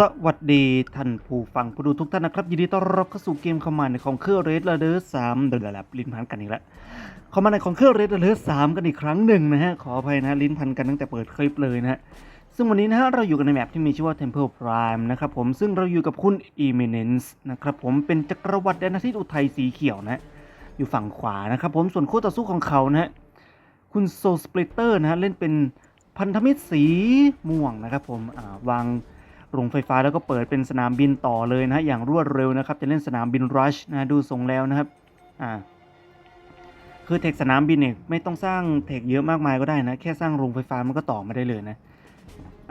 สวัสดีท่านผู้ฟังผู้ดูทุกท่านนะครับ ยินดีต้อนรับเข้าสู่เกมคอมมานด์ในของเครื่องเรดเดอร์สามเดือดแล้วลิ้นพันกันอีกแล้วคอมมานด์ในของเครื่องเรดเดอร์สามกันอีกครั้งหนึ่งนะฮะขออภัยนะลิ้นพันกันตั้งแต่เปิดคลิปเลยนะฮะซึ่งวันนี้นะฮะเราอยู่กันในแมปที่มีชื่อว่า Temple Prime นะครับผมซึ่งเราอยู่กับคุณ Eminence นะครับผมเป็นจักรวรรดิแดนอาทิตย์อุทัยสีเขียวนะอยู่ฝั่งขวานะครับผมส่วนคู่ต่อสู้ของเขานะฮะคุณโซสปลิตเตอร์นะฮะเล่นเป็นพันธมิตรสีม่วงนะครับผมวาง โรงไฟฟ้าแล้วก็เปิดเป็นสนามบินต่อเลยนะฮะอย่างรวดเร็วนะครับ จะเล่นสนามบินรัชนะดูทรงแล้วนะครับอ่าคือเทคสนามบินเนี่ยไม่ต้องสร้างเทคเยอะมากมายก็ได้นะ แค่สร้างโรงไฟฟ้ามันก็ต่อมาได้เลยนะ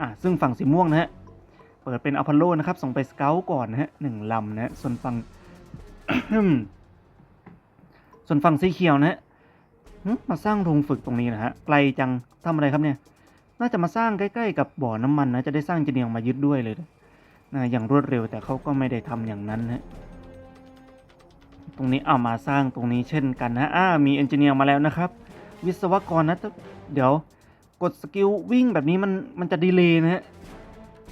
อ่าซึ่งฝั่งสีม่วงนะฮะเปิดเป็นอพอลโลนะครับส่งไปสเกลก่อนนะฮะหนึ่งลำนะส่วนฝั่งส่วนฝั่งสีเขียวนะฮะมาสร้างโรงฝึกตรงนี้นะฮะไกลจังทำอะไรครับเนี่ย น่าจะมาสร้างใกล้ๆกับบ่อน้ำมันนะจะได้สร้างเจเนียงมายึดด้วยเลยนะอย่างรวดเร็วแต่เขาก็ไม่ได้ทำอย่างนั้นนะตรงนี้เอามาสร้างตรงนี้เช่นกันนะอ่ามีเอนจิเนียร์มาแล้วนะครับ วิศวกรนะเดี๋ยวกดสกิลวิ่งแบบนี้มันมันจะดีเลย์นะฮะ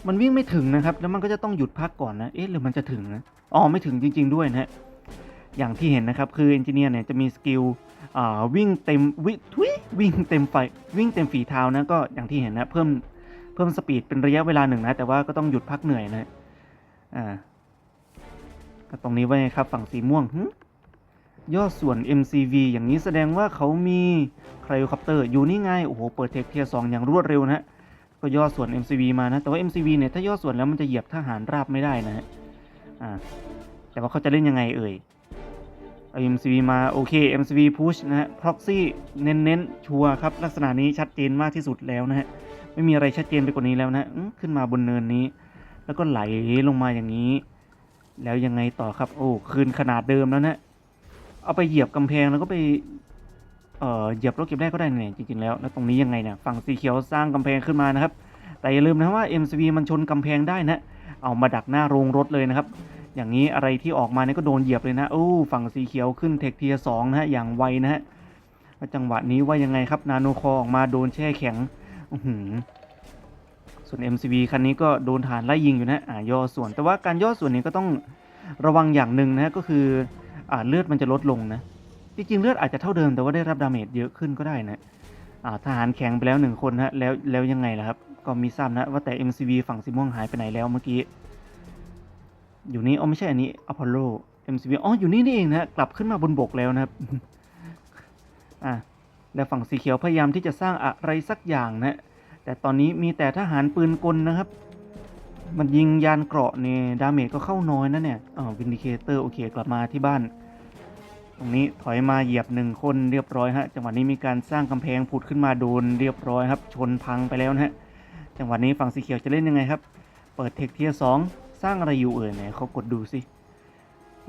มันวิ่งไม่ถึงนะครับ แล้วมันก็จะต้องหยุดพักก่อนนะ เอ๊ะหรือมันจะถึงนะ อ๋อ ไม่ถึงจริง ๆ ด้วยนะฮะ อย่างที่เห็นนะครับ คือเอนจิเนียร์เนี่ยจะมีสกิล วิ่งเต็มวิทุยวิ่งเต็มไฟวิ่งเต็มฝีเท้านะก็อย่างที่เห็นนะเพิ่มเพิ่มสปีดเป็นระยะเวลาหนึ่งนะ แต่ว่าก็ต้องหยุดพักเหนื่อยนะอ่าตรงนี้ไว้ครับฝั่งสีม่วงย่อส่วน MCV อย่างนี้แสดงว่าเขามีไครโอคอปเตอร์อยู่นี่ไงโอ้โหเปิดเทคเทียสองอย่างรวดเร็วนะฮะก็ย่อส่วน MCV มานะแต่ว่า MCV เนี่ยถ้าย่อส่วนแล้วมันจะเหยียบทหารราบไม่ได้นะฮะอ่าแต่ว่าเขาจะเล่นยังไงเอ่ย MCV มาโอเค MCV push นะฮะ proxy เน้นๆ ชัวร์ครับ ลักษณะนี้ชัดเจนมากที่สุดแล้วนะฮะ ไม่มีอะไรชัดเจนไปกว่านี้แล้วนะขึ้นมาบนเนินนี้ แล้วก็ไหลลงมาอย่างนี้ แล้วยังไงต่อครับ โอ้คืนขนาดเดิมแล้วนะเอาไปเหยียบกำแพงแล้วก็ไปเอ่อเหยียบรถเก็บได้ก็ได้เนี่ยจริงๆแล้ว แล้วตรงนี้ยังไงเนี่ยฝั่งสีเขียวสร้างกำแพงขึ้นมานะครับ แต่อย่าลืมนะว่า MCV มันชนกำแพงได้นะ เอามาดักหน้าโรงรถเลยนะครับ อย่างนี้อะไรที่ออกมาเนี่ยก็โดนเหยียบเลยนะโอ้ฝั่งสีเขียวขึ้นเทคเทียสองนะฮะอย่างไวนะฮะจังหวะนี้ว่ายังไงครับนาโนคอออกมาโดนแช่แข็งอืส่วน MCV คันนี้ก็โดนฐานไล่ยิงอยู่นะอ่าย่อส่วน แต่ว่าการย่อส่วนนี้ก็ต้องระวังอย่างหนึ่งนะก็คืออ่าเลือดมันจะลดลงนะจริงๆเลือดอาจจะเท่าเดิมแต่ว่าได้รับดาเมจเยอะขึ้นก็ได้นะอ่าทหารแข็งไปแล้วหนึ่งคนนะแล้วแล้วยังไงล่ะครับก็มีทราบนะว่าแต่ MCV ฝั่งสีม่วงหายไปไหนแล้วเมื่อกี้ อยู่นี่อ๋อไม่ใช่อันนี้อพอลโล MCV อ๋ออยู่นี่นี่เองนะฮะกลับขึ้นมาบนบกแล้วนะครับอะแล้วฝั่งสีเขียวพยายามที่จะสร้างอะไรสักอย่างนะ แต่ตอนนี้มีแต่ทหารปืนกลนะครับ มันยิงยานเกราะเนี่ยดาเมจก็เข้าน้อยนะเนี่ยอ๋อวินดิเคเตอร์โอเคกลับมาที่บ้าน ตรงนี้ถอยมาเหยียบหนึ่งคนเรียบร้อยฮะจังหวะนี้มีการสร้างกำแพงผุดขึ้นมาโดนเรียบร้อยครับ ชนพังไปแล้วนะฮะจังหวะนี้ฝั่งสีเขียวจะเล่นยังไงครับ เปิดเทคเทียสอง สร้างอะไรอยู่เอ่ยไหนเขากดดูสิ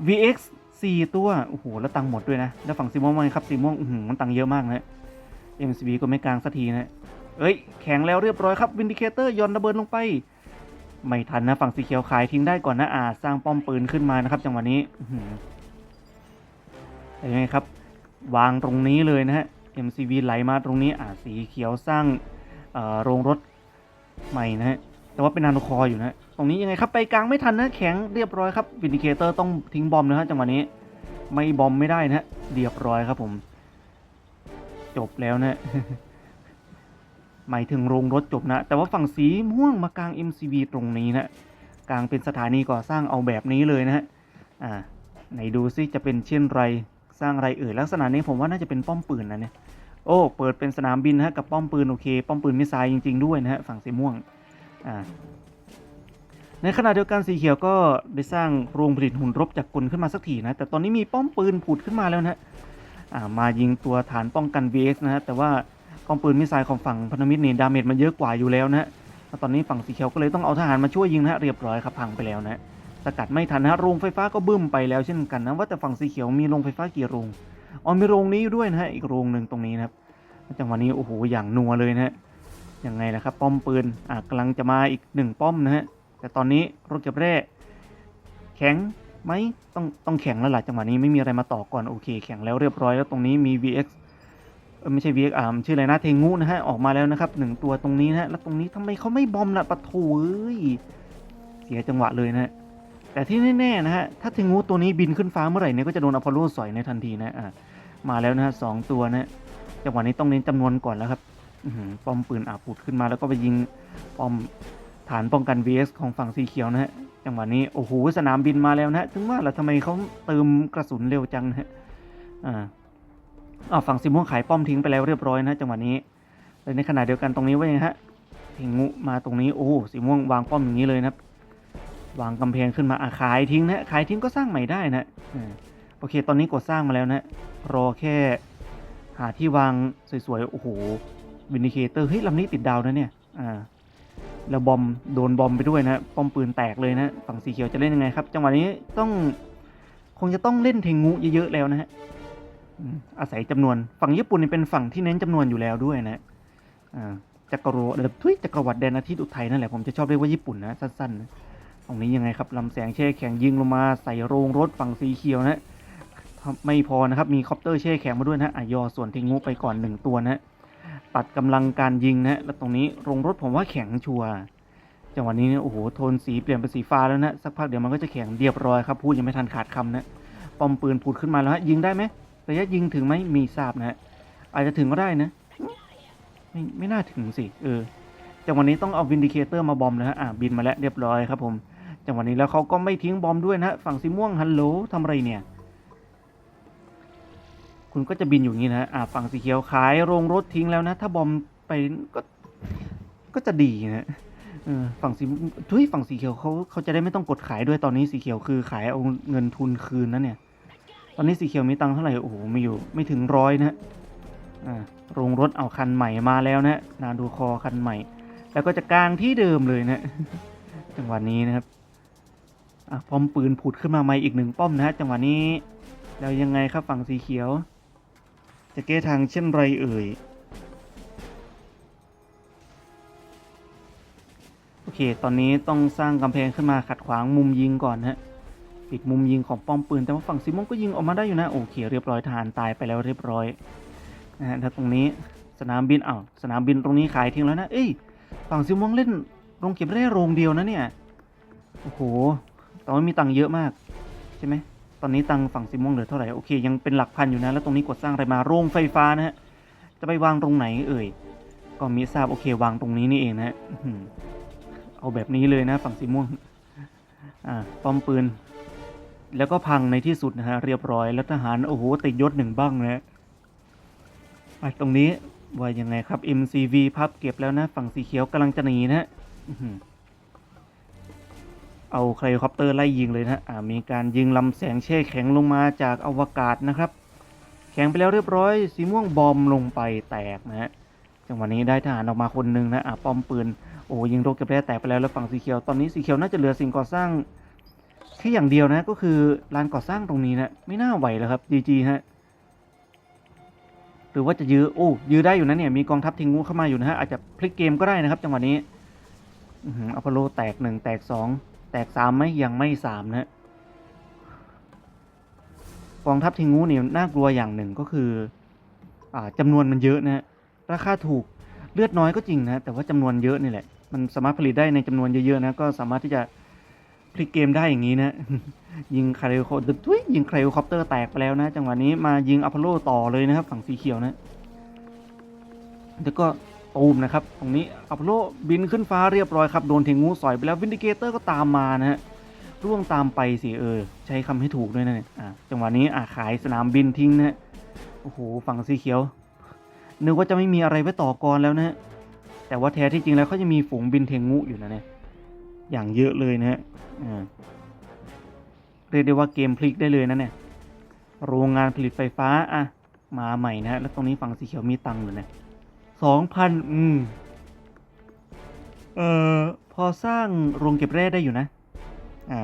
VX 4 ตัว โอ้โห แล้วตังค์หมดด้วยนะ แล้วฝั่งสีม่วงมันครับสีม่วงอื้อหือมันตังค์เยอะมากนะ MCB ก็ไม่กลางสักทีนะ เอ้ย แข็งแล้วเรียบร้อยครับวินดิเคเตอร์ยอนระเบิดลงไป ไม่ทันนะ ฝั่งสีเขียวขายทิ้งได้ก่อนนะอาสร้างป้อมปืนขึ้นมานะครับ จังหวะนี้อื้อหือเป็นไงครับ วางตรงนี้เลยนะฮะ MCV ไหลมาตรงนี้อ่าสีเขียวสร้างโรงรถใหม่นะฮะ แต่ว่าเป็นนาโนคออยู่นะ ตรงนี้ยังไงครับไปกลางไม่ทันนะแข็งเรียบร้อยครับวินดิเคเตอร์ต้องทิ้งบอมนะฮะจังหวะนี้ ไม่บอมไม่ได้นะฮะเรียบร้อยครับผม จบแล้วนะหมายถึงโรงรถจบนะ แต่ว่าฝั่งสีม่วงมากลาง MCV ตรงนี้นะกลางเป็นสถานีก่อสร้างเอาแบบนี้เลยนะฮะอ่าไหนดูซิจะเป็นเช่นไรสร้างอะไรเอ่ยลักษณะนี้ผมว่าน่าจะเป็นป้อมปืนนะเนี่ยโอ้เปิดเป็นสนามบินนะฮะกับป้อมปืนโอเค ป้อมปืนมิสไซล์จริง ๆ ด้วยนะฮะฝั่งสีม่วง ในขณะเดียวกันสีเขียวก็ได้สร้างโรงผลิตหุ่นรบจากกลขึ้นมาสักทีนะ แต่ตอนนี้มีป้อมปืนผุดขึ้นมาแล้วนะมายิงตัวฐานป้องกัน VX นะฮะ แต่ว่าป้อมปืนมิสไซล์ของฝั่งพันธมิตรนี่ดาเมจมันเยอะกว่าอยู่แล้วนะฮะตอนนี้ฝั่งสีเขียวก็เลยต้องเอาทหารมาช่วยยิงนะฮะเรียบร้อยครับพังไปแล้วนะสกัดไม่ทันนะโรงไฟฟ้าก็บึ้มไปแล้วเช่นกันนะว่าแต่ฝั่งสีเขียวมีโรงไฟฟ้ากี่โรงอ๋อมีโรงนี้ด้วยนะฮะอีกโรงหนึ่งตรงนี้นะครับจังหวะนี้โอ้โหอย่างนัวเลยนะฮะ ยังไงล่ะครับ ป้อมปืนอ่ากำลังจะมาอีกหนึ่งป้อมนะฮะแต่ตอนนี้รถเก็บแร่แข็งไหมต้องต้องแข็งแล้วล่ะจังหวะนี้ไม่มีอะไรมาต่อก่อนโอเค แข็งแล้วเรียบร้อยแล้วตรงนี้มี VX เออไม่ใช่ VX อ่าชื่ออะไรนะเทงูนะฮะออกมาแล้วนะครับหนึ่งตัวตรงนี้นะฮะแล้วตรงนี้ทำไมเขาไม่บอมล่ะปะโถเอ้ยเสียจังหวะเลยนะฮะแต่ที่แน่ๆนะฮะถ้าเทงูตัวนี้บินขึ้นฟ้าเมื่อไหร่เนี่ยก็จะโดนอพอลโลสอยในทันทีนะอะมาแล้วนะฮะสองตัวนะฮะจังหวะนี้ต้องเน้นจำนวนก่อนแล้วครับ ป้อมปืนอาปุดขึ้นมาแล้วก็ไปยิงป้อมฐานป้องกัน VS ของฝั่งสีเขียวนะฮะจังหวะนี้โอ้โหสนามบินมาแล้วนะฮะถึงว่าแล้วทำไมเขาเติมกระสุนเร็วจังนะฮะอ่าอาฝั่งสีม่วงขายป้อมทิ้งไปแล้วเรียบร้อยนะจังหวะนี้เลยในขณะเดียวกันตรงนี้ว่ายังฮะเทงูมาตรงนี้โอ้สีม่วงวางป้อมอย่างนี้เลยนะครับ วางกำแพงขึ้นมาอะขายทิ้งนะขายทิ้งก็สร้างใหม่ได้นะอโอเค ตอนนี้กดสร้างมาแล้วนะรอแค่หาที่วางสวยๆโอ้โห วินิเคเตอร์เฮ้ยลำนี้ติดดาวนะเนี่ยอ่าแล้วบอมโดนบอมไปด้วยนะป้อมปืนแตกเลยนะฝั่งสีเขียวจะเล่นยังไงครับ จังหวะนี้ต้องคงจะต้องเล่นเทงูเยอะๆแล้วนะฮะอืมอาศัยจำนวนฝั่งญี่ปุ่นเป็นฝั่งที่เน้นจำนวนอยู่แล้วด้วยนะอ่าจักรวรรดิทุยจักรวรรดิแดนอาทิตย์อุทัยนั่นแหละผมจะชอบเรียกว่าญี่ปุ่นนะสั้นๆนะตรงนี้ยังไงครับลำแสงแช่แข็งยิงลงมาใส่โรงรถฝั่งสีเขียวนะไม่พอนะครับมีคอปเตอร์แช่แข็งมาด้วยนะอะยอส่วนเทงงูไปก่อนหนึ่งตัวนะ ตัดกำลังการยิงนะแล้วตรงนี้โรงรถผมว่าแข็งชัวร์จังหวะนี้เนี่ยโอ้โหโทนสีเปลี่ยนเป็นสีฟ้าแล้วนะสักพักเดี๋ยวมันก็จะแข็งเรียบร้อยครับพูดยังไม่ทันขาดคำนะปอมปืนผุดขึ้นมาแล้วฮะยิงได้ไหมระยะยิงถึงไหมมีทราบนะฮะอาจจะถึงก็ได้นะไม่ไม่น่าถึงสิเออจังหวะนี้ต้องเอาวินดิเคเตอร์มาบอมนะฮะอ่าบินมาแล้วเรียบร้อยครับผมจังหวะนี้แล้วเขาก็ไม่ทิ้งบอมด้วยนะฮะฝั่งสีม่วงฮัลโหลทำอะไรเนี่ย คุณก็จะบินอยู่งนี้นะฮะอ่าฝั่งสีเขียวขายโรงรถทิ้งแล้วนะ ถ้าบอมไปก็ก็จะดีนะฝั่งสีทุยฝั่งสีเขียวเขาเขาจะได้ไม่ต้องกดขายด้วยตอนนี้สีเขียวคือขายเอาเงินทุนคืนนะเนี่ย ตอนนี้สีเขียวมีตังค์เท่าไหร่โอ้โหมีอยู่ไม่ถึงร้อยนะฮะอ่าโรงรถเอาคันใหม่มาแล้วนะนาดูคอคันใหม่ แล้วก็จะกลางที่เดิมเลยนะจังหวะนี้นะครับอะป้อมปืนผุดขึ้นมาใหม่อีกหนึ่งป้อมนะฮะจังหวะนี้แล้วยังไงครับฝั่งสีเขียว จะแก้ทางเช่นไรเอ่ย โอเค ตอนนี้ต้องสร้างกำแพงขึ้นมาขัดขวางมุมยิงก่อนนะฮะ ปิดมุมยิงของป้อมปืน แต่ว่าฝั่งซิมอนก็ยิงออกมาได้อยู่นะ โอเค เรียบร้อยทหารตายไปแล้วเรียบร้อยนะฮะแล้วตรงนี้สนามบินอ้าวสนามบินตรงนี้ขายทิ้งแล้วนะ เอ้ย ฝั่งซิมวงเล่นโรงเก็บได้โรงเดียวนะเนี่ย โอ้โหแต่ว่ามีตังค์เยอะมากใช่ไหม อนนี้ตังฝั่งซิมวงเหลือเท่าไหร่โอเค ยังเป็นหลักพันอยู่นะ แล้วตรงนี้กดสร้างอะไรมาโรงไฟฟ้านะฮะจะไปวางตรงไหนเอ่ยก็มีทราบโอเควางตรงนี้นี่เองนะฮะเอาแบบนี้เลยนะฝั่งสีม่วงอ่าป้อมปืน แล้วก็พังในที่สุดนะฮะเรียบร้อยแล้วทหารโอ้โหติดยศหนึ่งบ้างนะไปตรงนี้ว่ายังไงครับ MCV พับเก็บแล้วนะ ฝั่งสีเขียวกำลังจะหนีนะอื้อหือ เอาไคลคอปเตอร์ไล่ยิงเลยนะอ่ามีการยิงลำแสงแช่แข็งลงมาจากอวกาศนะครับ แข็งไปแล้วเรียบร้อย สีม่วงบอมลงไปแตกนะฮะจังหวะนี้ได้ทหารออกมาคนหนึ่งนะอ่าป้อมปืนโอ้ยิงโรเก็บแร่แตกไปแล้วแล้วฝั่งสีเขียวตอนนี้สีเขียวน่าจะเหลือสิ่งก่อสร้างแค่อย่างเดียวนะก็คือลานก่อสร้างตรงนี้นะไม่น่าไหวแล้วครับ GG ฮะหรือว่าจะยื้อโอ้ยื้อได้อยู่นะเนี่ยมีกองทัพทิ้งงูเข้ามาอยู่นะฮะอาจจะพลิกเกมก็ได้นะครับ จังหวะนี้อพอลโลแตกหนึ่งแตกสอง ตกสามไหมยังไม่สามนะกองทัพทิงงูเนี่ยน่ากลัวอย่างหนึ่งก็คืออ่าจำนวนมันเยอะนะราคาถูกเลือดน้อยก็จริงนะ แต่ว่าจำนวนเยอะนี่แหละ มันสามารถผลิตได้ในจำนวนเยอะๆนะ ก็สามารถที่จะพลิกเกมได้อย่างนี้นะ ยิงคาริโคทุยยิงไคลคอปเตอร์แตกไปแล้วนะ จังหวะนี้มายิงอพอลโลต่อเลยนะครับ ฝั่งสีเขียวนะ แล้วก็ ตูมนะครับ ตรงนี้อพโลบินขึ้นฟ้าเรียบร้อยครับ โดนเทงูสอยไปแล้ววินดิเกเตอร์ก็ตามมานะฮะร่วงตามไปสิเออ ใช้คำให้ถูกด้วยนะเนี่ยอ่าจังหวะนี้อ่าขายสนามบินทิ้งนะฮะโอ้โหฝั่งสีเขียว นึกว่าจะไม่มีอะไรไว้ต่อกรแล้วนะฮะแต่ว่าแท้ที่จริงแล้วเขาจะมีฝูงบินเทงูอยู่นะเนี่ยอย่างเยอะเลยนะฮะอ่าเรียกได้ว่าเกมพลิกได้เลยนะเนี่ยโรงงานผลิตไฟฟ้าอะมาใหม่นะฮะแล้วตรงนี้ฝั่งสีเขียวมีตังค์เลยนะ สองพันอืม เอ่อ พอสร้างโรงเก็บแร่ได้อยู่นะ อ่า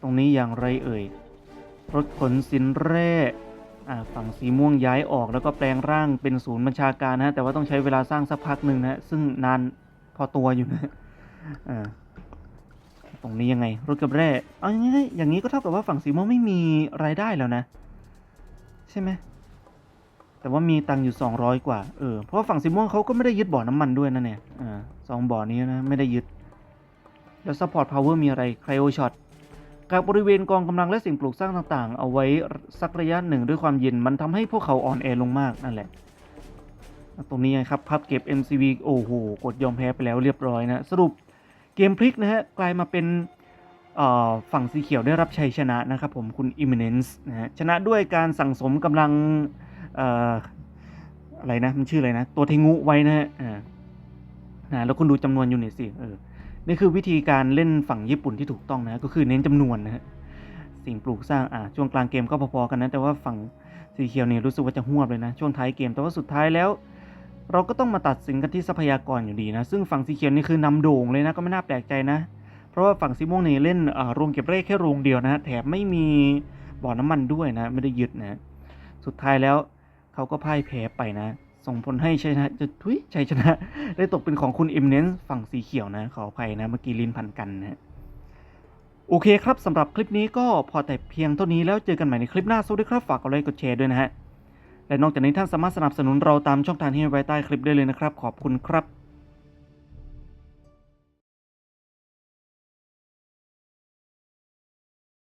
ตรงนี้อย่างไรเอ่ย รถขนสินแร่ อ่า ฝั่งสีม่วงย้ายออกแล้วก็แปลงร่างเป็นศูนย์บัญชาการนะฮะ แต่ว่าต้องใช้เวลาสร้างสักพักหนึ่งนะ ซึ่งนานพอตัวอยู่นะ อ่าตรงนี้ยังไงรถกับแร่เอาอย่างนี้อย่างนี้ก็เท่ากับว่าฝั่งสีม่วงไม่มีรายได้แล้วนะ ช่ไหม แต่ว่ามีตังค์อยู่ 200 กว่า เออ เพราะฝั่งสีม่วงเขาก็ไม่ได้ยึดบ่อน้ำมันด้วยนะเนี่ย อ่าสองบ่อนี้นะ ไม่ได้ยึด แล้วซัพพอร์ตพาวเวอร์มีอะไร ไคลโอช็อตกากบริเวณกองกำลังและสิ่งปลูกสร้างต่างๆ เอาไว้สักระยะหนึ่งด้วยความเย็น มันทำให้พวกเขาอ่อนแอลงมากนั่นแหละ ตรงนี้ไงครับ พับเก็บ MCV โอ้โห กดยอมแพ้ไปแล้วเรียบร้อยนะ สรุปเกมพลิกนะฮะ กลายมาเป็น ฝั่งสีเขียวได้รับชัยชนะนะครับผมคุณ Imminence นะชนะด้วยการสั่งสมกำลังอะไรนะ มันชื่ออะไรนะ ตัวเทงูไว้นะฮะนะแล้วคุณดูจำนวนยูนิตสิเออนี่คือวิธีการเล่นฝั่งญี่ปุ่นที่ถูกต้องนะ ก็คือเน้นจำนวนนะฮะสิ่งปลูกสร้างอ่าช่วงกลางเกมก็พอๆกันนะ แต่ว่าฝั่งสีเขียวเนี่ยรู้สึกว่าจะหวบเลยนะ ช่วงท้ายเกมแต่ว่าสุดท้ายแล้ว เราก็ต้องมาตัดสินกันที่ทรัพยากรอยู่ดีนะ ซึ่งฝั่งสีเขียวนี่คือนำโด่งเลยนะก็ไม่น่าแปลกใจนะ เพราะว่าฝั่งสีม่วงนี่ยเล่นโรงเก็บเร่แค่โรงเดียวนะฮะแถมไม่มีบ่อน้ำมันด้วยนะไม่ได้ยึดนะสุดท้ายแล้วเขาก็พ่ายแพ้ไปนะ ส่งผลให้ชัยชนะจะทุยชัยชนะ ได้ตกเป็นของคุณเอ็มเนนฝั่งสีเขียวนะขออภัยนะเมื่อกี้ลิ้นพันกันนะโอเคครับสำหรับคลิปนี้ก็พอแต่เพียงเท่านี้แล้วเจอกันใหม่ในคลิปหน้าสวัสดีครับฝากกดไลค์กดแชร์ด้วยนะฮะและนอกจากนี้ท่านสามารถสนับสนุนเราตามช่องทางที่ไว้ใต้คลิปได้เลยนะครับ ขอบคุณครับ